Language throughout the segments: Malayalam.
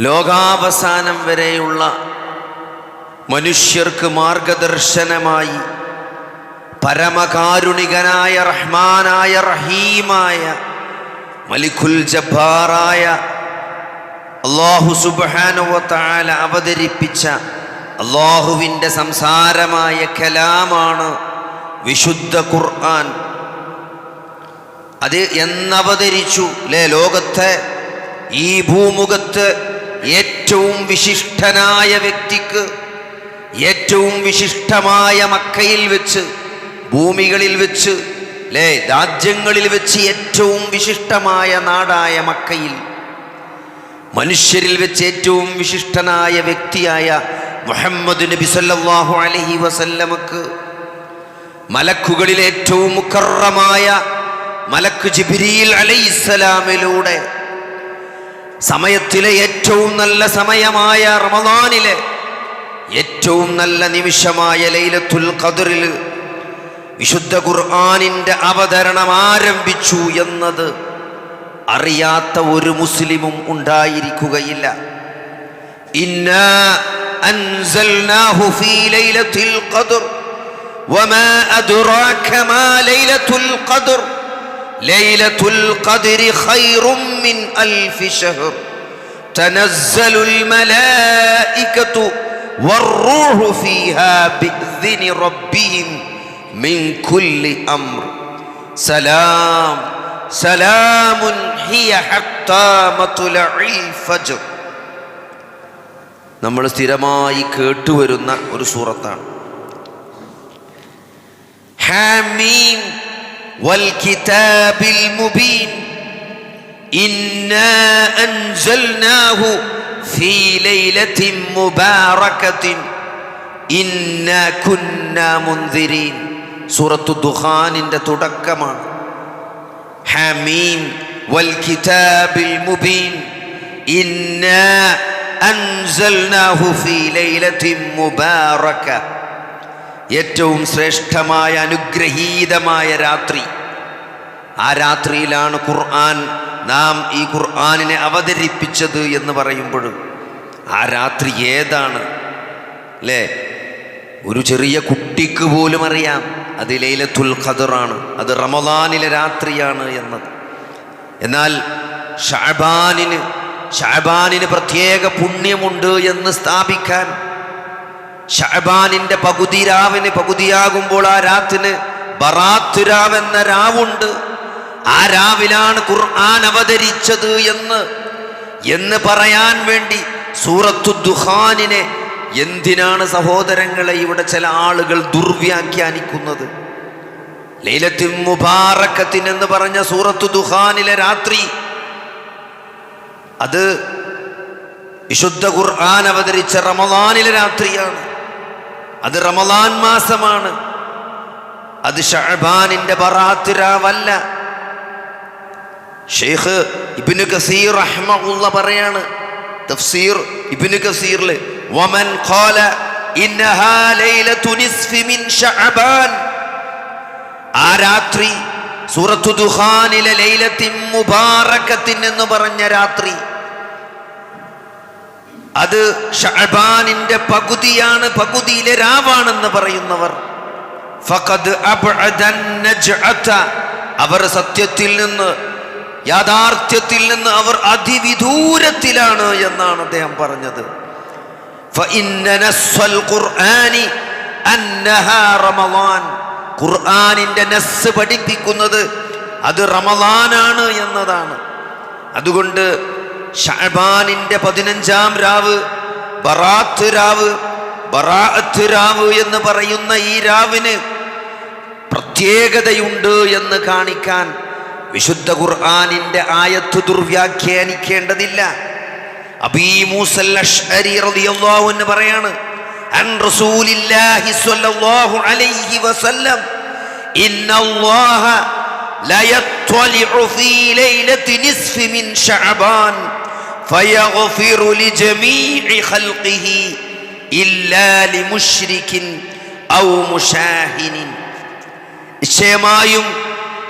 ലോകാവസാനം വരെയുള്ള മനുഷ്യർക്ക് മാർഗദർശനമായി പരമകാരുണികനായ റഹ്മാനായ റഹീമായ മലിഖുൽ ജബ്ബാറായ അള്ളാഹു സുബാനുവത്താല അവതരിപ്പിച്ച അള്ളാഹുവിന്റെ സംസാരമായ കലാമാണ് വിശുദ്ധ ഖുർആൻ. അത് എന്നവതരിച്ചു. ലേ ലോകത്തെ ഈ ഭൂമുഖത്ത് ഏറ്റവും വിശിഷ്ടനായ വ്യക്തിക്ക് ഏറ്റവും വിശിഷ്ടമായ മക്കയിൽ വെച്ച് ഭൂമികളിൽ വെച്ച് അല്ലേ രാജ്യങ്ങളിൽ വെച്ച് ഏറ്റവും വിശിഷ്ടമായ നാടായ മക്കയിൽ മനുഷ്യരിൽ വെച്ച് ഏറ്റവും വിശിഷ്ടനായ വ്യക്തിയായ മുഹമ്മദ് നബി സല്ലല്ലാഹു അലൈഹി വസല്ലമക്ക് മലക്കുകളിൽ ഏറ്റവും മുക്കറമായ മലക്ക് ജിബ്രീൽ അലൈഹിസ്സലാമിലൂടെ സമയത്തിലെ ഏറ്റവും നല്ല സമയമായ റമദാനിലെ ഏറ്റവും നല്ല നിമിഷമായ ലൈലത്തുൽ ഖദറിൽ വിശുദ്ധ ഖുർആാനിന്റെ അവതരണം ആരംഭിച്ചു എന്നത് അറിയാത്ത ഒരു മുസ്ലിമും ഉണ്ടായിരിക്കുകയില്ല. ഇന്നാ ലൈലത്തുൽ ഖദർ. ലൈലത്തുൽ ഖദരി ഖൈറും മിൻ അൽഫി ശഹർ تنزل الملائكة والروح فيها بإذن ربهم من كل أمر سلام سلام هي حتى مطلع الفجر നമ്മൾ സ്ഥിരമായി കേട്ടുവരുന്ന ഒരു സൂറത്താണ് ഹാമീം والكتاب المبين إنا أنزلناه في ليلة مباركة إنا كنا منذرين. سورة الدخان عند تدكما حميم. والكتاب المبين. إنا أنزلناه في ليلة مباركة. ഏറ്റവും ശ്രേഷ്ഠമായ അനുഗ്രഹീതമായ രാത്രി. ആ രാത്രിയിലാണ് ഖുർആൻ നാം ഈ ഖുർആാനിനെ അവതരിപ്പിച്ചത് എന്ന് പറയുമ്പോൾ ആ രാത്രി ഏതാണ്? അല്ലേ ഒരു ചെറിയ കുട്ടിക്ക് പോലും അറിയാം. അത് ലൈലത്തുൽ ഖദറാണ്. അത് റമദാനിലെ രാത്രിയാണ് എന്നത്. എന്നാൽ ഷാബാനിന് ഷാബാനിന് പ്രത്യേക പുണ്യമുണ്ട് എന്ന് സ്ഥാപിക്കാൻ ഷാബാനിന്റെ പകുതി രാവിന് പകുതിയാകുമ്പോൾ ആ രാത്തിന് ബറാത്തുരാവെന്ന രാവുണ്ട്. ആ രാവിലാണ് ഖുർആൻ അവതരിച്ചത് എന്ന്. എന്ന് പറയാൻ വേണ്ടി സൂറത്തു ദുഹാനിനെ എന്തിനാണ് സഹോദരങ്ങളെ ഇവിടെ ചില ആളുകൾ ദുർവ്യാഖ്യാനിക്കുന്നത്? ലൈലത്തിൻ മുബാറക്കത്തിൻ എന്ന് പറഞ്ഞ സൂറത്തു ദുഹാനിലെ രാത്രി അത് വിശുദ്ധ ഖുർആൻ അവതരിച്ച റമദാനിലെ രാത്രിയാണ്. അത് റമദാൻ മാസമാണ്. അത് ഷഹബാനിന്റെ ബറാത്തിരാവല്ല. ഷെയ്ഖ് ഇബിനു കസീർ റഹ്മുള്ള പറയാണ് തഫ്സീർ ഇബിനു കസീറിൽ വമൻ ഖാല മിൻ ഷഅബാൻ. ആ രാത്രി സൂറത്തു ദുഖാനിലെ ലൈലത്തിൻ മുബാറക്കത്തിൻ എന്ന് പറഞ്ഞ രാത്രി അത് ഷഅബാനിന്റെ പകുതിയാണ് പകുതിയിലെ രാവാണെന്ന് പറയുന്നവർ. അവർ സത്യത്തിൽ നിന്ന് യാഥാർത്ഥ്യത്തിൽ നിന്ന് അവർ അതിവിദൂരത്തിലാണ് എന്നാണ് അദ്ദേഹം പറഞ്ഞത്. ഖുർആാനിന്റെ നസ് പഠിപ്പിക്കുന്നത് അത് റമദാനാണ് എന്നതാണ്. അതുകൊണ്ട് ഷഅബാനിന്റെ പതിനഞ്ചാം രാവ് ബറാത്ത് രാവ് ബറാഅത്ത് രാവ് എന്ന് പറയുന്ന ഈ രാവിന് പ്രത്യേകതയുണ്ട് എന്ന് കാണിക്കാൻ വിശുദ്ധ ഖുർആാനിന്റെ ആയത്ത് ദുർവ്യാഖ്യാനിക്കേണ്ടതില്ല. അബീ റളിയല്ലാഹു പറയാണ് റസൂലില്ലാഹി സ്വല്ലല്ലാഹു അലൈഹി വസല്ലം ഇന്നല്ലാഹ ليطلع في ليلة نصف من شعبان فيغفر لجميع خلقه إلا لمشرك أو مشاهن നിശ്ചയമായും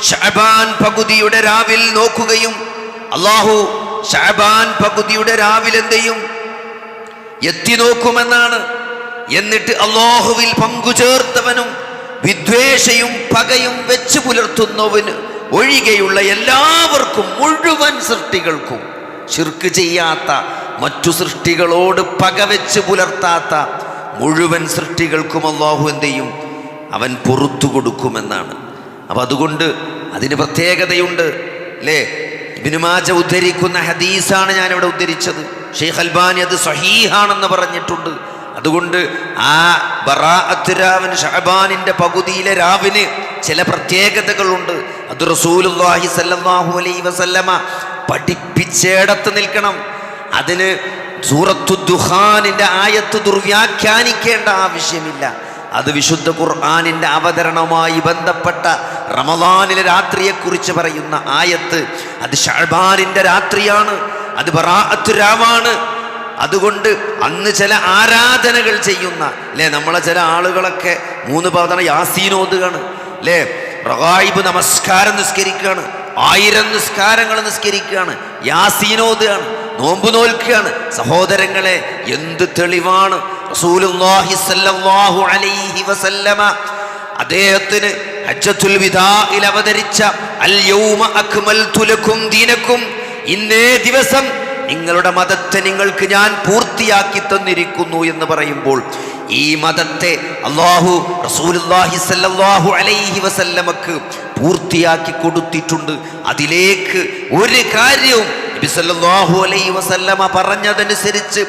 ഷഅബാൻ പകുതിയുടെ രാവിൽ നോക്കുകയും അള്ളാഹു ഷാബാൻ പകുതിയുടെ രാവിലെ എന്ത് ചെയ്യും എത്തി നോക്കുമെന്നാണ് എന്നിട്ട് അള്ളാഹുവിൽ പങ്കുചേർത്തവനും വിദ്വേഷയും പകയും വെച്ച് പുലർത്തുന്നവന് ഒഴികെയുള്ള എല്ലാവർക്കും മുഴുവൻ സൃഷ്ടികൾക്കും ശിർക്ക് ചെയ്യാത്ത മറ്റു സൃഷ്ടികളോട് പക വെച്ച് പുലർത്താത്ത മുഴുവൻ സൃഷ്ടികൾക്കും അള്ളാഹു എന്ത് ചെയ്യും? അവൻ പുറത്തു കൊടുക്കുമെന്നാണ്. അപ്പം അതുകൊണ്ട് അതിന് പ്രത്യേകതയുണ്ട് അല്ലേ? ഇബിനുമാജ ഉദ്ധരിക്കുന്ന ഹദീസാണ് ഞാനിവിടെ ഉദ്ധരിച്ചത്. ഷെയ്ഖ് അൽബാനി അത് സഹീഹാണെന്ന് പറഞ്ഞിട്ടുണ്ട്. അതുകൊണ്ട് ആ ബറാഅത്ത് രാവിന് ഷഹബാനിന്റെ പകുതിയിലെ രാവിന് ചില പ്രത്യേകതകളുണ്ട്. അത് റസൂലുല്ലാഹി സല്ലല്ലാഹു അലൈഹി വസല്ലമ പഠിപ്പിച്ചേടത്ത് നിൽക്കണം. അതിന് സൂറത്തു ദുഹാനിന്റെ ആയത്ത് ദുർവ്യാഖ്യാനിക്കേണ്ട ആവശ്യമില്ല. അത് വിശുദ്ധ ഖുർആാനിന്റെ അവതരണവുമായി ബന്ധപ്പെട്ട റമദാനിലെ രാത്രിയെക്കുറിച്ച് പറയുന്ന ആയത്ത് അത് ഷഹബാനിന്റെ രാത്രിയാണ് അത് ബറാഅത്ത് രാവാണ് അതുകൊണ്ട് അന്ന് ചില ആരാധനകൾ ചെയ്യുന്ന അല്ലേ നമ്മളെ ചില ആളുകളൊക്കെ മൂന്ന് പതണ യാസീനോതുകയാണ് അല്ലേ റഹായിബ് നമസ്കാരം നിസ്കരിക്കുകയാണ് ആയിരം നിസ്കാരങ്ങൾ നിസ്കരിക്കുകയാണ് യാസീനോതുകയാണ് നോമ്പ് നോൽക്കുകയാണ്. സഹോദരങ്ങളെ എന്ത് തെളിവാണ്? അദ്ദേഹത്തിന് ഹജ്ജത്തുൽ അവതരിച്ച അൽ യൗമ ഇന്നേ ദിവസം നിങ്ങളുടെ മതത്തെ നിങ്ങൾക്ക് ഞാൻ പൂർത്തിയാക്കി തന്നിരിക്കുന്നു എന്ന് പറയുമ്പോൾ ഈ മതത്തെ അള്ളാഹു റസൂലുള്ളാഹി സല്ലല്ലാഹു അലൈഹി വസല്ലമക്ക് പൂർത്തിയാക്കി കൊടുത്തിട്ടുണ്ട്. അതിലേക്ക് ഒരു കാര്യവും നബി സല്ലല്ലാഹു അലൈഹി വസല്ലമ പറഞ്ഞതനുസരിച്ച്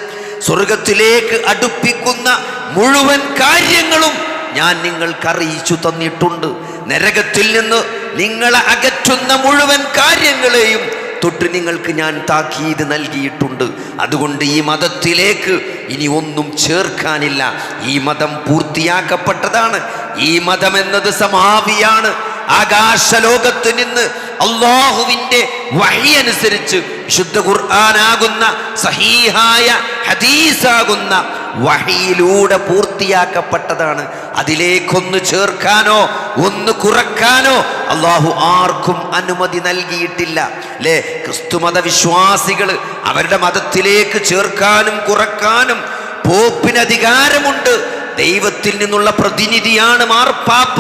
സ്വർഗത്തിലേക്ക് അടുപ്പിക്കുന്ന മുഴുവൻ കാര്യങ്ങളും ഞാൻ നിങ്ങൾക്ക് അറിയിച്ചു തന്നിട്ടുണ്ട്. നരകത്തിൽ നിന്ന് നിങ്ങളെ അകറ്റുന്ന മുഴുവൻ കാര്യങ്ങളെയും തൊട്ട് നിങ്ങൾക്ക് ഞാൻ താക്കീത് നൽകിയിട്ടുണ്ട്. അതുകൊണ്ട് ഈ മതത്തിലേക്ക് ഇനി ഒന്നും ചേർക്കാനില്ല. ഈ മതം പൂർത്തിയാക്കപ്പെട്ടതാണ്. ഈ മതം എന്നത് സമാവിയാണ്. ആകാശലോകത്ത് നിന്ന് അള്ളാഹുവിന്റെ വഴി അനുസരിച്ച് ശുദ്ധ ഖുർആാനാകുന്ന സഹീഹായ ഹദീസാകുന്ന വഹിയിലൂടെ പൂർത്തിയാക്കപ്പെട്ടതാണ്. അതിലേക്കൊന്ന് ചേർക്കാനോ ഒന്ന് കുറക്കാനോ അള്ളാഹു ആർക്കും അനുമതി നൽകിയിട്ടില്ല. അല്ലേ ക്രിസ്തുമത വിശ്വാസികൾ അവരുടെ മതത്തിലേക്ക് ചേർക്കാനും കുറക്കാനും പോപ്പിന് അധികാരമുണ്ട് ദൈവത്തിൽ നിന്നുള്ള പ്രതിനിധിയാണ് മാർപ്പാപ്പ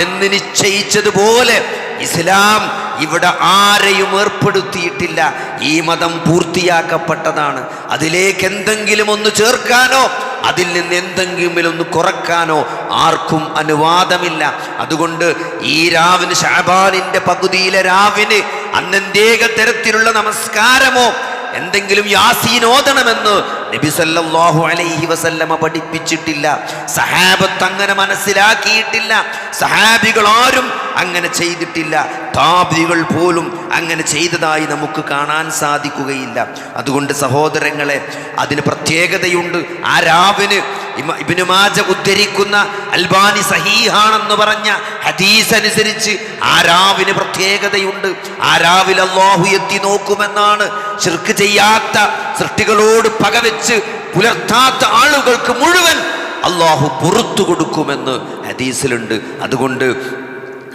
എന്ന് നിശ്ചയിച്ചതുപോലെ ഇസ്ലാം ഇവിടെ ആരെയും ഏർപ്പെടുത്തിയിട്ടില്ല. ഈ മതം പൂർത്തിയാക്കപ്പെട്ടതാണ്. അതിലേക്ക് എന്തെങ്കിലും ഒന്ന് ചേർക്കാനോ അതിൽ നിന്ന് എന്തെങ്കിലും ഒന്ന് കുറക്കാനോ ആർക്കും അനുവാദമില്ല. അതുകൊണ്ട് ഈ രാവിന് ഷാബാനിന്റെ പകുതിയിലെ രാവിന് അന്നെന്തേക തരത്തിലുള്ള നമസ്കാരമോ എന്തെങ്കിലും യാസീനോദണമെന്ന് നബിസല്ലാഹു അലൈഹി വസല്ലമ പഠിപ്പിച്ചിട്ടില്ല. സഹാബത്ത് അങ്ങനെ മനസ്സിലാക്കിയിട്ടില്ല. സഹാബികൾ ആരും അങ്ങനെ ചെയ്തിട്ടില്ല. താബികൾ പോലും അങ്ങനെ ചെയ്തതായി നമുക്ക് കാണാൻ സാധിക്കുകയില്ല. അതുകൊണ്ട് സഹോദരങ്ങളെ അതിന് പ്രത്യേകതയുണ്ട്. ആ രാവിന് ഇബിനുമാജ ഇബ്നു മാജ ഉദ്ധരിക്കുന്ന അൽബാനി സഹീഹാണെന്ന് പറഞ്ഞ ഹദീസ് അനുസരിച്ച് ആ രാവിന് പ്രത്യേകതയുണ്ട്. ആ രാവിൽ അള്ളാഹു എത്തി നോക്കുമെന്നാണ് ശിർക്ക് ചെയ്യാത്ത സൃഷ്ടികളോട് പകവെച്ച് പുലർത്താത്ത ആളുകൾക്ക് മുഴുവൻ അള്ളാഹു പുറത്തു കൊടുക്കുമെന്ന് ഹദീസിലുണ്ട്. അതുകൊണ്ട്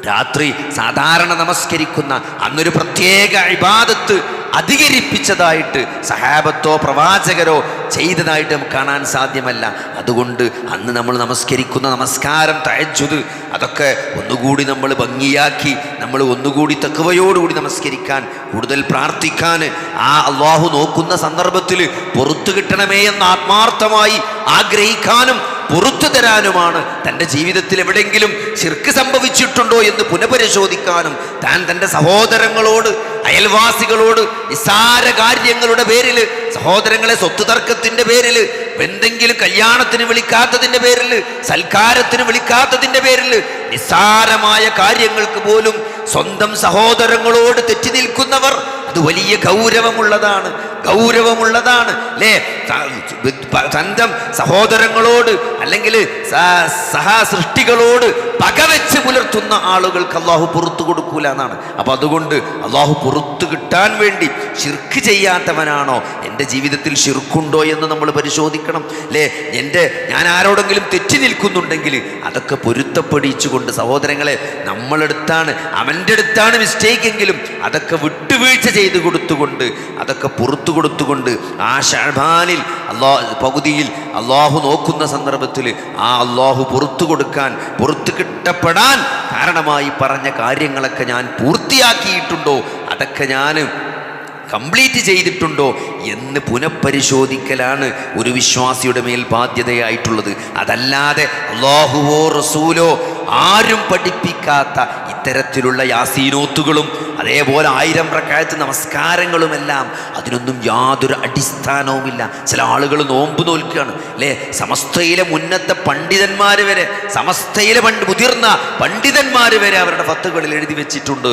രാത്രി സാധാരണ നമസ്കരിക്കുന്ന അന്നൊരു പ്രത്യേക ഇബാദത്ത് അധികരിപ്പിച്ചതായിട്ട് സഹാബത്തോ പ്രവാചകരോ ചെയ്തതായിട്ട് നമുക്ക് കാണാൻ സാധ്യമല്ല. അതുകൊണ്ട് അന്ന് നമ്മൾ നമസ്കരിക്കുന്ന നമസ്കാരം തഴച്ചത് അതൊക്കെ ഒന്നുകൂടി നമ്മൾ ഭംഗിയാക്കി നമ്മൾ ഒന്നുകൂടി തെക്കുവയോടുകൂടി നമസ്കരിക്കാൻ കൂടുതൽ പ്രാർത്ഥിക്കാൻ ആ അള്ളാഹു നോക്കുന്ന സന്ദർഭത്തിൽ പുറത്തു കിട്ടണമേ എന്ന് ആത്മാർത്ഥമായി ആഗ്രഹിക്കാനും പുറത്തു തരാനുമാണ് തന്റെ ജീവിതത്തിൽ എവിടെയെങ്കിലും ശിർക്ക് സംഭവിച്ചിട്ടുണ്ടോ എന്ന് പുനഃപരിശോധിക്കാനും താൻ തന്റെ സഹോദരങ്ങളോട് അയൽവാസികളോട് നിസ്സാര കാര്യങ്ങളുടെ പേരിൽ സഹോദരങ്ങളെ സ്വത്ത് തർക്കത്തിന്റെ പേരിൽ എന്തെങ്കിലും കല്യാണത്തിന് വിളിക്കാത്തതിന്റെ പേരിൽ സൽക്കാരത്തിന് വിളിക്കാത്തതിന്റെ പേരിൽ നിസ്സാരമായ കാര്യങ്ങൾക്ക് പോലും സ്വന്തം സഹോദരങ്ങളോട് തെറ്റി നിൽക്കുന്നവർ അത് വലിയ ഗൗരവമുള്ളതാണ്. ഗൗരവമുള്ളതാണ്. അല്ലേ സ്വന്തം സഹോദരങ്ങളോട് അല്ലെങ്കിൽ സഹസൃഷ്ടികളോട് പകവെച്ച് പുലർത്തുന്ന ആളുകൾക്ക് അള്ളാഹു പുറത്തു കൊടുക്കൂല എന്നാണ്. അപ്പൊ അതുകൊണ്ട് അള്ളാഹു പുറത്തു കിട്ടാൻ വേണ്ടി ഷിർക്ക് ചെയ്യാത്തവനാണോ? എന്റെ ജീവിതത്തിൽ ഷിർക്കുണ്ടോ എന്ന് നമ്മൾ പരിശോധിക്കണം. അല്ലേ എന്റെ ഞാൻ ആരോടെങ്കിലും തെറ്റി നിൽക്കുന്നുണ്ടെങ്കിൽ അതൊക്കെ പൊരുത്തപ്പെടിച്ചുകൊണ്ട് സഹോദരങ്ങളെ നമ്മളെടുത്താണ്. അവന്റെ അടുത്താണ് മിസ്റ്റേക്ക് എങ്കിലും അതൊക്കെ വിട്ടുവീഴ്ച ചെയ്ത് കൊടുത്തുകൊണ്ട് അതൊക്കെ പുറത്തു കൊടുത്തുകൊണ്ട് ആ ഷാബാനിൽ അള്ളാ പകുതിയിൽ അള്ളാഹു നോക്കുന്ന സന്ദർഭത്തിൽ ആ അള്ളാഹു പുറത്തു കൊടുക്കാൻ പുറത്തു കിട്ടപ്പെടാൻ കാരണമായി പറഞ്ഞ കാര്യങ്ങളൊക്കെ ഞാൻ പൂർത്തിയാക്കിയിട്ടുണ്ടോ? അതൊക്കെ ഞാൻ കംപ്ലീറ്റ് ചെയ്തിട്ടുണ്ടോ? എന്ന് പുനഃപരിശോധിക്കലാണ് ഒരു വിശ്വാസിയുടെ മേൽ ബാധ്യതയായിട്ടുള്ളത്. അതല്ലാതെ അള്ളാഹുവോ റസൂലോ ആരും പഠിപ്പിക്കാത്ത ഇത്തരത്തിലുള്ള യാസീനോത്തുകളും അതേപോലെ ആയിരം പ്രക്കാലത്ത് നമസ്കാരങ്ങളുമെല്ലാം അതിനൊന്നും യാതൊരു അടിസ്ഥാനവുമില്ല. ചില ആളുകൾ നോമ്പ് നോൽക്കുകയാണ് അല്ലേ? സമസ്തയിലെ മുന്നത്തെ പണ്ഡിതന്മാർ വരെ സമസ്തയിലെ പണ്ട് മുതിർന്ന പണ്ഡിതന്മാർ വരെ അവരുടെ ഫത്തുകളിൽ എഴുതി വെച്ചിട്ടുണ്ട്.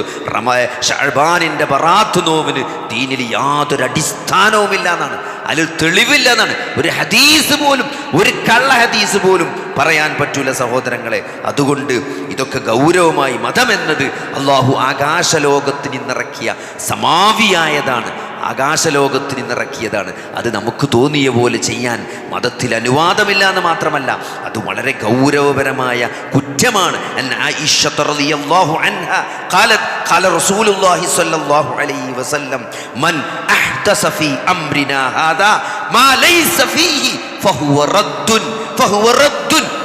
ഷഹബാനിന്റെ ബറാത്ത് നോവിന് ദീനിൽ യാതൊരു അടിസ്ഥാനവുമില്ല എന്നാണ് അതിൽ തെളിവില്ല എന്നാണ്. ഒരു ഹദീസ് പോലും ഒരു കള്ള ഹദീസ് പോലും പറയാൻ പറ്റൂല സഹോദരങ്ങളെ. അതുകൊണ്ട് ഇതൊക്കെ ഗൗരവമായി മതം എന്നത് അള്ളാഹു ആകാശലോകത്തിന് ഇന്നിറക്കിയ സമാവിയായതാണ്. ആകാശലോകത്തിന് ഇന്നിറക്കിയതാണ് അത് നമുക്ക് തോന്നിയ പോലെ ചെയ്യാൻ മതത്തിൽ അനുവാദമില്ല എന്ന് മാത്രമല്ല അത് വളരെ ഗൗരവപരമായ കുറ്റമാണ്. മൻ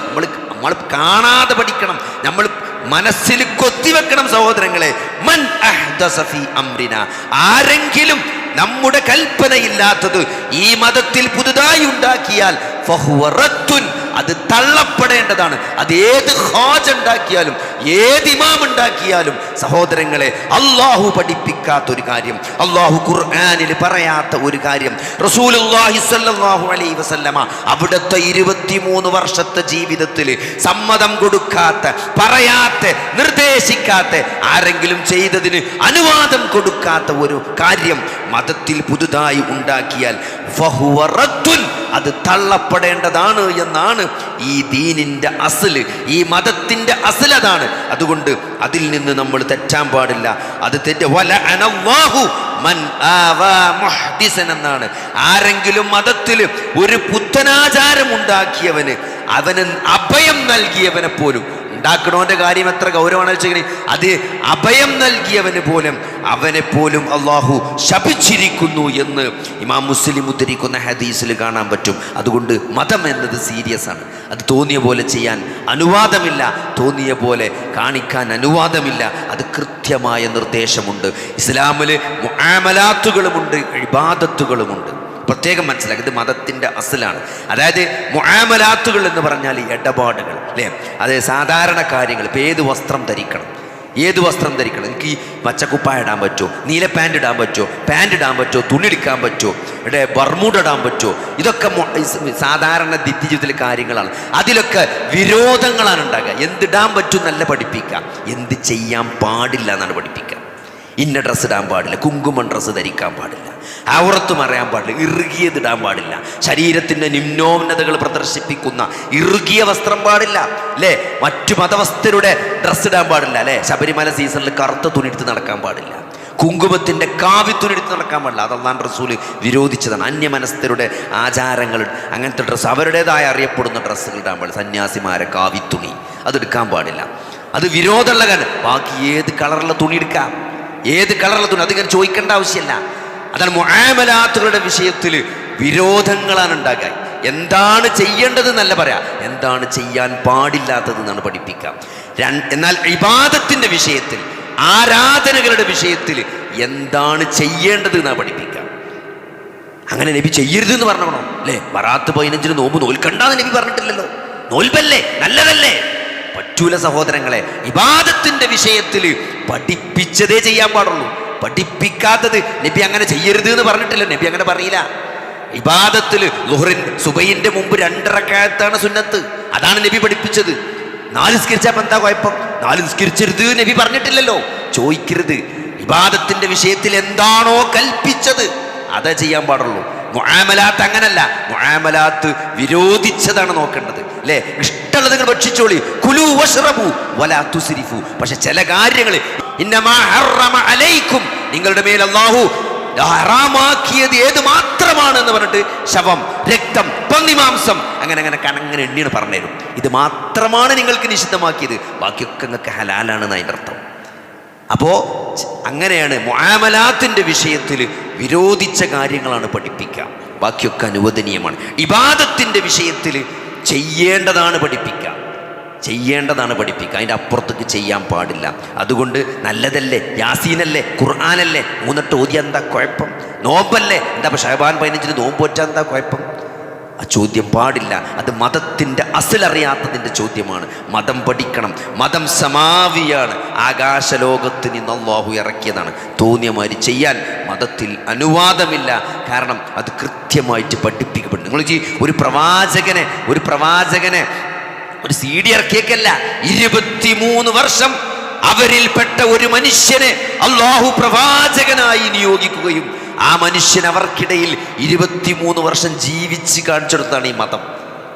നമ്മൾ നമ്മൾ കാണാതെ പഠിക്കണം നമ്മൾ മനസ്സിൽ കൊത്തിവെക്കണം സഹോദരങ്ങളെ. മൻ അഹ്ദസ ഫീ അംരിന ആരെങ്കിലും നമ്മുടെ കൽപ്പനയില്ലാത്തത് ഈ മതത്തിൽ പുതുതായി ഉണ്ടാക്കിയാൽ ഫഹുവ റദ്ദുൻ അത് തള്ളപ്പെടേണ്ടതാണ്. അത് ഏത് ഹാജ് ഉണ്ടാക്കിയാലും ഏത് ഇമാം ഉണ്ടാക്കിയാലും സഹോദരങ്ങളെ അള്ളാഹു പഠിപ്പിക്കാത്ത ഒരു കാര്യം അള്ളാഹു ഖുർആാനിൽ പറയാത്ത ഒരു കാര്യം റസൂലുള്ളാഹി സ്വല്ലല്ലാഹു അലൈഹി വസല്ലമ അവിടുത്തെ ഇരുപത്തിമൂന്ന് വർഷത്തെ ജീവിതത്തിൽ സമ്മതം കൊടുക്കാത്ത പറയാത്ത നിർദ്ദേശിക്കാത്ത ആരെങ്കിലും ചെയ്തതിന് അനുവാദം കൊടുക്കാത്ത ഒരു കാര്യം മതത്തിൽ പുതുതായി ഉണ്ടാക്കിയാൽ അത് തള്ളപ്പെടേണ്ടതാണ് എന്നാണ് ഈ ദീനിന്റെ അസൽ ഈ മതത്തിന്റെ അസലതാണ് അതുകൊണ്ട് അതിൽ നിന്ന് നമ്മൾ തെറ്റാൻ പാടില്ല. അത് തെറ്റ്. വല മൻ എന്നാണ്. ആരെങ്കിലും മതത്തിൽ ഒരു പുത്തനാചാരം ഉണ്ടാക്കിയവന് അവന് അഭയം നൽകിയവനെ പോലും ഉണ്ടാക്കണോന്റെ കാര്യം എത്ര ഗൗരവമാണ് വെച്ചെങ്കിൽ അത് അഭയം നൽകിയവന് പോലും അവനെ പോലും അള്ളാഹു ശപിച്ചിരിക്കുന്നു എന്ന് ഇമാം മുസ്ലിം ഉദ്ധരിക്കുന്ന ഹദീസിൽ കാണാൻ പറ്റും. അതുകൊണ്ട് മതം എന്നത് സീരിയസ് ആണ്. അത് തോന്നിയ പോലെ ചെയ്യാൻ അനുവാദമില്ല. തോന്നിയ പോലെ കാണിക്കാൻ അനുവാദമില്ല. അത് കൃത്യമായ നിർദ്ദേശമുണ്ട്. ഇസ്ലാമിൽ ആമലാത്തുകളുമുണ്ട് ഇബാദത്തുകളുമുണ്ട്. പ്രത്യേകം മനസ്സിലാക്കുക ഇത് മതത്തിന്റെ അസലാണ്. അതായത് മുഴാമലാത്തുകൾ എന്ന് പറഞ്ഞാൽ ഇടപാടുകൾ അല്ലേ? അതായത് സാധാരണ കാര്യങ്ങൾ. ഇപ്പോൾ ഏത് വസ്ത്രം ധരിക്കണം? ഏത് വസ്ത്രം ധരിക്കണം? എനിക്ക് ഈ പച്ചക്കുപ്പായ ഇടാൻ പറ്റുമോ? നീല പാന്റ് ഇടാൻ പറ്റുമോ? പാന്റ് ഇടാൻ പറ്റുമോ? തുണി എടുക്കാൻ പറ്റുമോ? ഇവിടെ ബർമൂഡ് ഇടാൻ പറ്റുമോ? ഇതൊക്കെ സാധാരണ ദിത്തി ജീവിതത്തിലെ കാര്യങ്ങളാണ്. അതിലൊക്കെ വിരോധങ്ങളാണ് ഉണ്ടാകുക. എന്തിടാൻ പറ്റും നല്ല പഠിപ്പിക്കുക. എന്ത് ചെയ്യാൻ പാടില്ല എന്നാണ് പഠിപ്പിക്കുക. ഇന്ന ഡ്രസ്സ് ഇടാൻ പാടില്ല. കുങ്കുമം ഡ്രസ്സ് ധരിക്കാൻ പാടില്ല. ഔറത്ത് മറയാൻ പാടില്ല. ഇറുകിയതിടാൻ പാടില്ല. ശരീരത്തിന്റെ നിമ്നോന്നതകൾ പ്രദർശിപ്പിക്കുന്ന ഇറുകിയ വസ്ത്രം പാടില്ല അല്ലേ? മറ്റു മതവസ്ഥരുടെ ഡ്രസ്സ് ഇടാൻ പാടില്ല അല്ലേ? ശബരിമല സീസണിൽ കറുത്ത തുണി എടുത്ത് നടക്കാൻ പാടില്ല. കുങ്കുമത്തിന്റെ കാവി തുണി എടുത്ത് നടക്കാൻ പാടില്ല. അതല്ലാൻ റസൂൽ വിരോധിച്ചതാണ്. അന്യമനസ്ഥരുടെ ആചാരങ്ങൾ അങ്ങനത്തെ ഡ്രസ്സ് അവരുടേതായ അറിയപ്പെടുന്ന ഡ്രസ്സുകൾ ഇടാൻ പാടില്ല. സന്യാസിമാരെ കാവിത്തുണി അതെടുക്കാൻ പാടില്ല. അത് വിരോധമുള്ള കാര്യം ബാക്കി ഏത് കളറുള്ള തുണി എടുക്കാം? ഏത് കളറുള്ള തുണി? അതിങ്ങനെ ചോദിക്കേണ്ട ആവശ്യമില്ല. അതാണ് മുഴാമലാത്തുകളുടെ വിഷയത്തിൽ വിരോധങ്ങളാണ് ഉണ്ടാകുക. എന്താണ് ചെയ്യേണ്ടത് എന്നല്ല പറയാം. എന്താണ് ചെയ്യാൻ പാടില്ലാത്തത് എന്നാണ് പഠിപ്പിക്കാം രൺ- എന്നാൽ ഇബാദത്തിന്റെ വിഷയത്തിൽ ആരാധനകളുടെ വിഷയത്തിൽ എന്താണ് ചെയ്യേണ്ടത് എന്നാണ് പഠിപ്പിക്കാം അങ്ങനെ നബി ചെയ്യരുത് എന്ന് പറഞ്ഞോ അല്ലേ? വറാത്ത് പതിനഞ്ചിന് നോമ്പ് നോൽക്കണ്ടെന്ന് നബി പറഞ്ഞിട്ടില്ലല്ലോ. നോൽപ്പല്ലേ? നല്ലതല്ലേ? പറ്റൂല സഹോദരങ്ങളെ ഇബാദത്തിന്റെ വിഷയത്തിൽ പഠിപ്പിച്ചതേ ചെയ്യാൻ പാടുള്ളൂ. പഠിപ്പിക്കാത്തത് നബി അങ്ങനെ ചെയ്യരുത് എന്ന് പറഞ്ഞിട്ടില്ല. നബി അങ്ങനെ പറയില്ല. ഇബാദത്തിൽ ലുഹറിൻ സുബൈന്റെ മുമ്പ് രണ്ടരക്കാലത്താണ് സുന്നത്ത്. അതാണ് നബി പഠിപ്പിച്ചത്. നാല് നിസ്കരിച്ചപ്പോൾ എന്താ കുഴപ്പം? നാല് നിസ്കരിച്ചരുത് നബി പറഞ്ഞിട്ടില്ലല്ലോ. ചോദിക്കരുത്. ഇബാദത്തിന്റെ വിഷയത്തിൽ എന്താണോ കൽപ്പിച്ചത് അതേ ചെയ്യാൻ പാടുള്ളൂ. മുആമലാത്ത് അങ്ങനല്ല. മുആമലാത്ത് വിരോധിച്ചതാണ് നോക്കേണ്ടത്. അല്ലേ? ഇഷ്ടമുള്ളത് നിങ്ങൾ ഭക്ഷിച്ചോളി. കുലു വഷറബു വലാ തുസ്രിഫു. പക്ഷെ ചില കാര്യങ്ങൾ അലൈക്കും. നിങ്ങളുടെ മേൽ അള്ളാഹു ഹറാമാക്കിയത് ഏത് മാത്രമാണ് എന്ന് പറഞ്ഞിട്ട് ശവം രക്തം പന്നിമാംസം അങ്ങനെ അങ്ങനെ കണങ്ങനെ എണ്ണിയാണ് പറഞ്ഞുതരും. ഇത് മാത്രമാണ് നിങ്ങൾക്ക് നിഷിദ്ധമാക്കിയത്. ബാക്കിയൊക്കെ നിങ്ങൾക്ക് ഹലാലാണെന്ന് അതിന്റെ അർത്ഥം. അപ്പോൾ അങ്ങനെയാണ് മുആമലാത്തിന്റെ വിഷയത്തിൽ വിരോധിച്ച കാര്യങ്ങളാണ് പഠിപ്പിക്കുക. ബാക്കിയൊക്കെ അനുവദനീയമാണ്. ഇബാദത്തിന്റെ വിഷയത്തിൽ ചെയ്യേണ്ടതാണ് പഠിപ്പിക്കുക. ചെയ്യേണ്ടതാണ് പഠിപ്പിക്കുക. അതിന്റെ അപ്പുറത്തേക്ക് ചെയ്യാൻ പാടില്ല. അതുകൊണ്ട് നല്ലതല്ലേ? യാസീനല്ലേ? ഖുർആാനല്ലേ? മൂന്നിട്ട് ഓതിയ എന്താ കുഴപ്പം? നോമ്പല്ലേ എന്താ ഷഹബാൻ പതിനഞ്ചിന് നോമ്പ് വെച്ചാൽ എന്താ കുഴപ്പം? ആ ചോദ്യം പാടില്ല. അത് മതത്തിന്റെ അസലറിയാത്തതിന്റെ ചോദ്യമാണ്. മതം പഠിക്കണം. മതം സമാവിയാണ്. ആകാശലോകത്ത് നിന്ന് അള്ളാഹു ഇറക്കിയതാണ്. തോന്നിയമാതിരി ചെയ്യാൻ മതത്തിൽ അനുവാദമില്ല. കാരണം അത് കൃത്യമായിട്ട് പഠിപ്പിക്കപ്പെടും നിങ്ങൾ ഒരു പ്രവാചകനെ ഒരു പ്രവാചകനെ ഒരു സി ഡി ഇറക്കിയേക്കല്ല ഇരുപത്തിമൂന്ന് വർഷം അവരിൽപ്പെട്ട ഒരു മനുഷ്യനെ അള്ളാഹു പ്രവാചകനായി നിയോഗിക്കുകയും ആ മനുഷ്യൻ അവർക്കിടയിൽ ഇരുപത്തിമൂന്ന് വർഷം ജീവിച്ച് കാണിച്ചെടുത്താണ് ഈ മതം.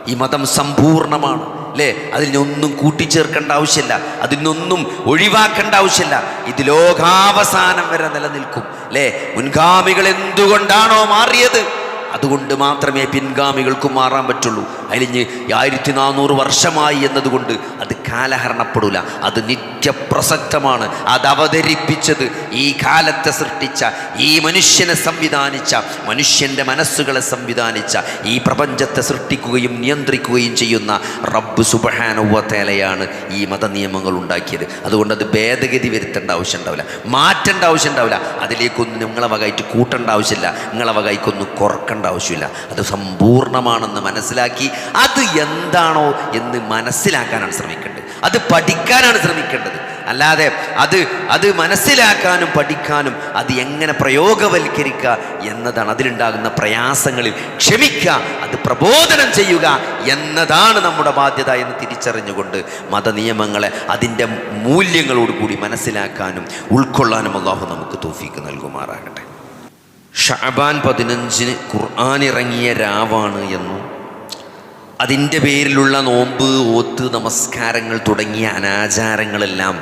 ഈ മതം സമ്പൂർണമാണ് അല്ലേ? അതിനൊന്നും കൂട്ടിച്ചേർക്കേണ്ട ആവശ്യമില്ല. അതിനൊന്നും ഒഴിവാക്കേണ്ട ആവശ്യമില്ല. ഇത് ലോകാവസാനം വരെ നിലനിൽക്കും അല്ലേ? മുൻഗാമികൾ എന്തുകൊണ്ടാണോ മാറിയത്? അതുകൊണ്ട് മാത്രമേ പിൻഗാമികൾക്കും മാറാൻ പറ്റുള്ളൂ. അലിഞ്ഞ് ആയിരത്തി നാനൂറ് വർഷമായി എന്നതുകൊണ്ട് അത് കാലഹരണപ്പെടില്ല അത് നിത്യപ്രസക്തമാണ്. അത് അവതരിപ്പിച്ചത് ഈ കാലത്തെ സൃഷ്ടിച്ച ഈ മനുഷ്യനെ സംവിധാനിച്ച മനുഷ്യന്റെ മനസ്സുകളെ സംവിധാനിച്ച ഈ പ്രപഞ്ചത്തെ സൃഷ്ടിക്കുകയും നിയന്ത്രിക്കുകയും ചെയ്യുന്ന റബ്ബ് സുബഹാനുവത്തേലയാണ് ഈ മതനിയമങ്ങൾ ഉണ്ടാക്കിയത്. അതുകൊണ്ട് അത് ഭേദഗതി വരുത്തേണ്ട ആവശ്യം ഉണ്ടാവില്ല മാറ്റേണ്ട ആവശ്യം ഉണ്ടാവില്ല അതിലേക്കൊന്നും നിങ്ങളെ വകയായിട്ട് കൂട്ടേണ്ട ആവശ്യമില്ല. നിങ്ങളെ വകയ്ക്കൊന്നും കുറക്കേണ്ട ആവശ്യമില്ല. അത് സമ്പൂർണമാണെന്ന് മനസ്സിലാക്കി അത് എന്താണോ എന്ന് മനസ്സിലാക്കാനാണ് ശ്രമിക്കേണ്ടത്. അത് പഠിക്കാനാണ് ശ്രമിക്കേണ്ടത്. അല്ലാതെ അത് അത് മനസ്സിലാക്കാനും പഠിക്കാനും അത് എങ്ങനെ പ്രയോഗവൽക്കരിക്കുക എന്നതാണ് അതിലുണ്ടാകുന്ന പ്രയാസങ്ങളിൽ ക്ഷമിക്കുക അത് പ്രബോധനം ചെയ്യുക എന്നതാണ് നമ്മുടെ ബാധ്യത എന്ന് തിരിച്ചറിഞ്ഞുകൊണ്ട് മതനിയമങ്ങളെ അതിന്റെ മൂല്യങ്ങളോടുകൂടി മനസ്സിലാക്കാനും ഉൾക്കൊള്ളാനും അള്ളാഹു നമുക്ക് തോഫീക്ക് നൽകുമാറാകട്ടെ. ഷാബാൻ പതിനഞ്ചിന് ഖുർആാനിറങ്ങിയ രാവാണ് എന്നും അതിന്റെ പേരിലുള്ള നോമ്പ് ഓത്ത് നമസ്കാരങ്ങൾ തുടങ്ങിയ അനാചാരങ്ങളെല്ലാം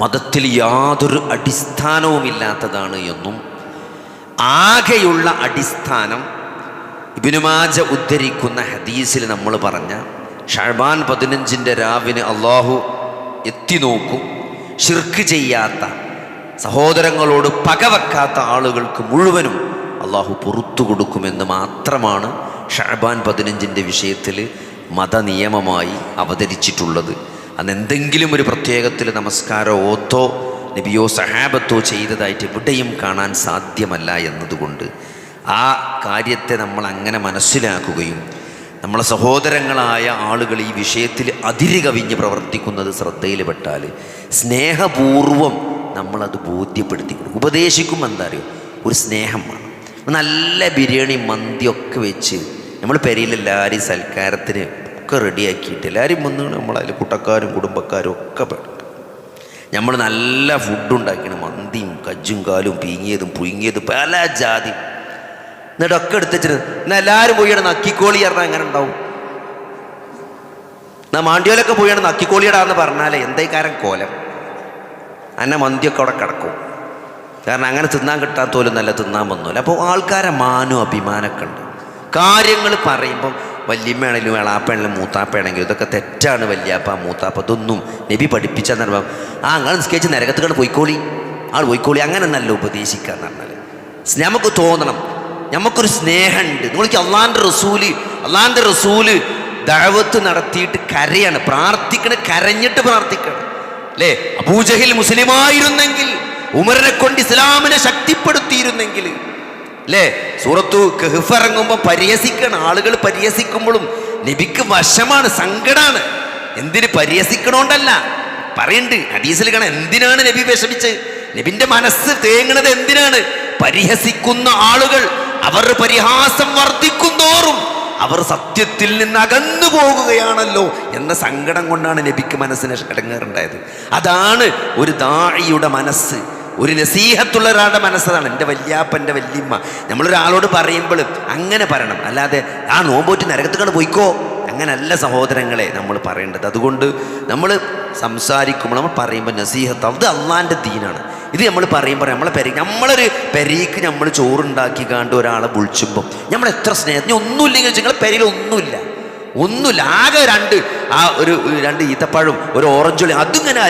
മതത്തിൽ യാതൊരു അടിസ്ഥാനവുമില്ലാത്തതാണ് എന്നും ആകെയുള്ള അടിസ്ഥാനം ഇബിനുമാജ ഉദ്ധരിക്കുന്ന ഹദീസിൽ നമ്മൾ പറഞ്ഞ ഷാബാൻ പതിനഞ്ചിന്റെ രാവിന് അള്ളാഹു എത്തി നോക്കും. ഷിർക്ക് ചെയ്യാത്ത സഹോദരങ്ങളോട് പകവെക്കാത്ത ആളുകൾക്ക് മുഴുവനും അള്ളാഹു പുറത്തു കൊടുക്കുമെന്ന് മാത്രമാണ് ഷഹബാൻ പതിനഞ്ചിന്റെ വിഷയത്തിൽ മതനിയമമായി അവതരിച്ചിട്ടുള്ളത്. അന്ന് എന്തെങ്കിലും ഒരു പ്രത്യേകത്തിൽ നമസ്കാരം ഓത്തോ നബിയോ സഹാബത്തോ ചെയ്തതായിട്ട് എവിടെയും കാണാൻ സാധ്യമല്ല എന്നതുകൊണ്ട് ആ കാര്യത്തെ നമ്മൾ അങ്ങനെ മനസ്സിലാക്കുകയും നമ്മളെ സഹോദരങ്ങളായ ആളുകൾ ഈ വിഷയത്തിൽ അതിര് കവിഞ്ഞ് പ്രവർത്തിക്കുന്നത് ശ്രദ്ധയിൽപ്പെട്ടാൽ സ്നേഹപൂർവം നമ്മളത് ബോധ്യപ്പെടുത്തി കൊടുക്കും ഉപദേശിക്കുമ്പോൾ എന്താ അറിയോ? ഒരു സ്നേഹമാണ് നല്ല ബിരിയാണി മന്തിയൊക്കെ വെച്ച് നമ്മൾ പെരയിലെല്ലാവരും സൽക്കാരത്തിന് ഒക്കെ റെഡിയാക്കിയിട്ട് എല്ലാവരും വന്നു നമ്മളതിൽ കുട്ടക്കാരും കുടുംബക്കാരും ഒക്കെ പെടും. നമ്മൾ നല്ല ഫുഡ് ഉണ്ടാക്കിയാണ്. മന്തിയും കജ്ജും കാലും പീങ്ങിയതും പുഴുങ്ങിയതും പല ജാതി. എന്നിട്ടൊക്കെ എടുത്തിട്ട് എന്നാൽ എല്ലാവരും പോയാണ് നക്കിക്കോളി പറഞ്ഞാൽ എങ്ങനെ ഉണ്ടാവും? എന്നാൽ മാണ്ടിയോലൊക്കെ പോയാണ് നക്കിക്കോളിയടാന്ന് പറഞ്ഞാലേ എന്തേക്കാരൻ കോലം. അന്ന മന്തിയൊക്കെ അവിടെ കിടക്കും. കാരണം അങ്ങനെ തിന്നാൻ കിട്ടാത്തോലും നല്ല തിന്നാൻ വന്നോല്ല അപ്പോൾ ആൾക്കാരെ മാനും അഭിമാനമൊക്കെ ഉണ്ട്. കാര്യങ്ങൾ പറയുമ്പം വല്യമ്മയാണെങ്കിലും എളാപ്പയാണെങ്കിലും മൂത്താപ്പയാണെങ്കിലും ഇതൊക്കെ തെറ്റാണ് വല്യാപ്പ മൂത്താപ്പ. ഇതൊന്നും നബി പഠിപ്പിച്ചെന്ന് പറയുമ്പം ആ അങ്ങനെ നിസ്കരിച്ച് നരകത്തുകൾ പോയിക്കോളി. ആൾ പോയിക്കോളി. അങ്ങനെ നല്ല ഉപദേശിക്കുക എന്ന് പറഞ്ഞാൽ നമുക്ക് തോന്നണം. നമുക്കൊരു സ്നേഹമുണ്ട്. നിങ്ങൾക്ക് അള്ളാന്റെ റസൂൽ അള്ളാന്റെ റസൂൽ ദഴവത്ത് നടത്തിയിട്ട് കരയാണ്. പ്രാർത്ഥിക്കണ കരഞ്ഞിട്ട് പ്രാർത്ഥിക്കണം. അല്ലേ അബൂജഹിൽ മുസ്ലിമായിരുന്നെങ്കിൽ ഉമറിനെ കൊണ്ട് ഇസ്ലാമിനെ ശക്തിപ്പെടുത്തിയിരുന്നെങ്കിൽ അല്ലേ? സൂറത്തു കഹ്ഫ് ഇറങ്ങുമ്പോൾ പരിഹസിക്കണം. ആളുകൾ പരിഹസിക്കുമ്പോഴും നബിക്ക് വശമാണ് സങ്കടമാണ് എന്തിന് പരിഹസിക്കണോണ്ടല്ല. പറയണ്ട് ഹദീസിൽ കാണാൻ എന്തിനാണ് നബി വിഷമിച്ച് നബിന്റെ മനസ്സ് തേങ്ങണത് എന്തിനാണ്? പരിഹസിക്കുന്ന ആളുകൾ അവർ പരിഹാസം വർദ്ധിക്കും തോറും അവർ സത്യത്തിൽ നിന്ന് അകന്നു പോകുകയാണല്ലോ എന്ന സങ്കടം കൊണ്ടാണ് നബിക്ക് മനസ്സിന് ഇടങ്ങേറുണ്ടായത് അതാണ് ഒരു ദാഴിയുടെ മനസ്സ്. ഒരു നസീഹത്തുള്ള ഒരാളുടെ മനസ്സതാണ്. എന്റെ വല്യാപ്പ എന്റെ വല്യമ്മ. നമ്മളൊരാളോട് പറയുമ്പോൾ അങ്ങനെ പറയണം. അല്ലാതെ ആ നോമ്പോറ്റ് നരകത്തുകൊണ്ട് പോയിക്കോ. അങ്ങനല്ല സഹോദരങ്ങളെ നമ്മൾ പറയേണ്ടത്. അതുകൊണ്ട് നമ്മൾ സംസാരിക്കുമ്പോൾ നമ്മൾ പറയുമ്പോൾ നസീഹത്ത് അത് അള്ളാന്റെ ദീനാണ്. ഇത് നമ്മൾ പറയുമ്പോൾ നമ്മളെ പെരി നമ്മളൊരു പെരീക്ക് നമ്മൾ ചോറുണ്ടാക്കി കണ്ട് ഒരാളെ വിളിച്ചുമ്പോൾ നമ്മൾ എത്ര സ്നേഹത്തിന് ഒന്നുമില്ലെങ്കിൽ നിങ്ങളെ പെരയിൽ ഒന്നുമില്ല. ഒന്നുമില്ല ആകെ രണ്ട് ആ ഒരു രണ്ട് ഈത്തപ്പഴം ഒരു ഓറഞ്ചുള്ളി അതിങ്ങനെ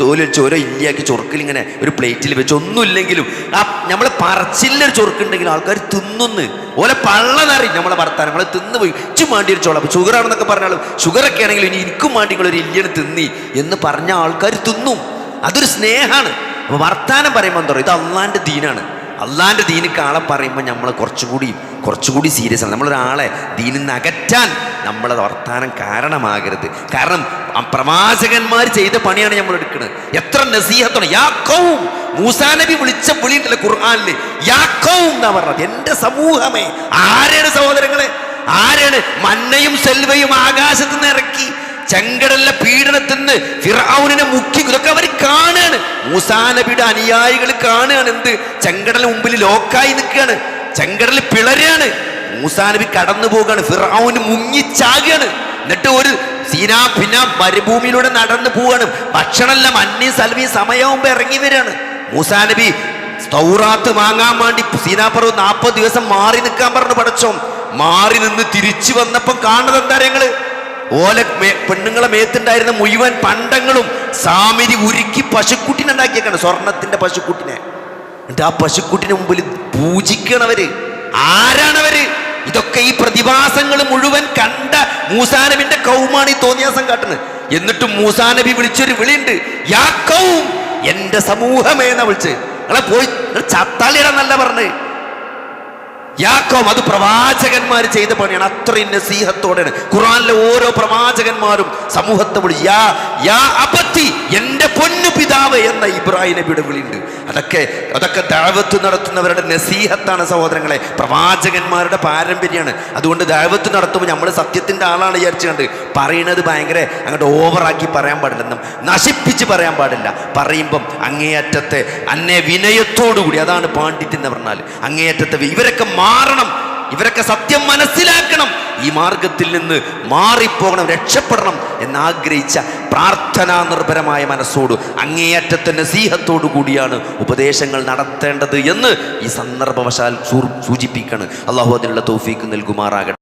തോലി വെച്ച് ഓരോ ഇല്ലിയാക്കി ചൊറുക്കിലിങ്ങനെ ഒരു പ്ലേറ്റിൽ വെച്ച് ഒന്നുമില്ലെങ്കിലും ആ നമ്മളെ പറച്ചില്ലൊരു ചൊറുക്കുണ്ടെങ്കിലും ആൾക്കാർ തിന്നുന്ന്. ഓലെ പള്ളനറി നമ്മളെ ഭർത്താൻ നമ്മളെ തിന്നു പോയി. ഇച്ചും മാണ്ടി ഒരു അപ്പോൾ ഷുഗർ ആണെന്നൊക്കെ പറഞ്ഞാലും ഷുഗറൊക്കെ ആണെങ്കിലും ഇനി എനിക്കും മാണ്ടി ഒരു ഇല്ലിയാണ് തിന്നി എന്ന് പറഞ്ഞ ആൾക്കാർ തിന്നും. അതൊരു സ്നേഹമാണ് അപ്പോൾ വർത്താനം പറയുമ്പോൾ എന്താ പറയുക? ഇത് അള്ളാന്റെ ദീനാണ്. അള്ളാന്റെ ദീനിക്ക് ആളെ പറയുമ്പോൾ നമ്മൾ കുറച്ചുകൂടി കുറച്ചുകൂടി സീരിയസ് ആണ്. നമ്മളൊരാളെ ദീനിൽ നിന്ന് അകറ്റാൻ നമ്മളത് വർത്താനം കാരണമാകരുത്. കാരണം പ്രവാചകന്മാർ ചെയ്ത പണിയാണ് നമ്മൾ എടുക്കുന്നത് എത്ര നസീഹത്താണ് യാക്കവും മൂസാനബി വിളിച്ച വിളിയുണ്ടല്ലോ ഖുർആാനിൽ. യാക്കവും എന്നാ പറഞ്ഞത്. എന്റെ സമൂഹമേ ആരാണ് സഹോദരങ്ങളെ? ആരാണ് മന്നയും സെൽവയും ആകാശത്ത് നിന്ന് ഇറക്കി. ചെങ്കടലിലെ പീഡനത്തിന് ഫിറാവുനെ മുക്കി ഇതൊക്കെ അവർ കാണുകയാണ് മൂസാനബിയുടെ അനുയായികൾ കാണുകയാണ് എന്ത്? ചെങ്കടലിന് മുമ്പിൽ ലോക്കായി നിൽക്കുകയാണ്. ചെങ്കടൽ പിളരുകയാണ് മൂസാനബി കടന്നു പോവുകയാണ്. ഫിറാവുന് മുങ്ങിച്ചാകുകയാണ് എന്നിട്ട് ഒരു സീനാ പിന്നെ മരുഭൂമിയിലൂടെ നടന്നു പോവുകയാണ്. ഭക്ഷണമെല്ലാം മഞ്ഞ സൽവി സമയമാകുമ്പോൾ ഇറങ്ങി വരികയാണ്. മൂസാനബി തൗറാത്ത് വാങ്ങാൻ വേണ്ടി സീനാപ്പുറം നാൽപ്പത് ദിവസം മാറി നിൽക്കാൻ പറഞ്ഞു പഠിച്ചോ. മാറി നിന്ന് തിരിച്ചു വന്നപ്പോൾ കാണുന്നത് എന്താ ഞങ്ങൾ ഓല പെണ്ണുങ്ങളെ മേത്തുണ്ടായിരുന്ന മുഴുവൻ പണ്ടങ്ങളും സാമിരി ഉരുക്കി പശുക്കുട്ടിനെ ഉണ്ടാക്കിയേക്കാണ്. സ്വർണത്തിന്റെ പശുക്കുട്ടിനെ. എന്നിട്ട് ആ പശുക്കുട്ടിന് മുമ്പിൽ പൂജിക്കണവര് ആരാണവര് ഇതൊക്കെ ഈ പ്രതിഭാസങ്ങൾ മുഴുവൻ കണ്ട മൂസാനബിന്റെ കൗമാണ് ഈ തോന്നിയാസം കാട്ടുന്നത്. എന്നിട്ടും മൂസാനബി വിളിച്ചൊരു വിളിയുണ്ട്. യാ കൗം എന്റെ സമൂഹമേന്ന വിളിച്ച് നിങ്ങളെ പോയി ചത്താളിയാണെന്നല്ല പറഞ്ഞ് യാക്കോം അത് പ്രവാചകന്മാർ ചെയ്ത പണിയാണ്. അത്രയും നസീഹത്തോടെയാണ്. ഖുറാനിലെ ഓരോ പ്രവാചകന്മാരും സമൂഹത്തെ വിളി യാ പൊന്നു പിതാവ് എന്ന ഇബ്രാഹിം നബിയുടെ വിളിയുണ്ട്. അതൊക്കെ അതൊക്കെ ദാവത്ത് നടത്തുന്നവരുടെ നസീഹത്താണ് സഹോദരങ്ങളെ. പ്രവാചകന്മാരുടെ പാരമ്പര്യമാണ്. അതുകൊണ്ട് ദാവത്ത് നടത്തുമ്പോൾ നമ്മൾ സത്യത്തിന്റെ ആളാണ് വിചാരിച്ചുകൊണ്ട് പറയുന്നത് ഭയങ്കര അങ്ങോട്ട് ഓവറാക്കി പറയാൻ പാടില്ല നശിപ്പിച്ച് പറയാൻ പാടില്ല. പറയുമ്പം അങ്ങേയറ്റത്തെ അന്നേ വിനയത്തോടുകൂടി അതാണ് പാണ്ഡിത്യം എന്ന് പറഞ്ഞാൽ അങ്ങേയറ്റത്തെ ഇവരൊക്കെ മാറണം. ഇവരൊക്കെ സത്യം മനസ്സിലാക്കണം. ഈ മാർഗത്തിൽ നിന്ന് മാറിപ്പോകണം രക്ഷപ്പെടണം എന്നാഗ്രഹിച്ച പ്രാർത്ഥനാ നിർഭരമായ മനസ്സോട് അങ്ങേയറ്റത്തെ നസീഹത്തോടു കൂടിയാണ് ഉപദേശങ്ങൾ നടത്തേണ്ടത് എന്ന് ഈ സന്ദർഭവശാൽ സൂചിപ്പിക്കണം. അള്ളാഹു അതിനുള്ള തോഫീക്ക് നൽകുമാറാകട്ടെ.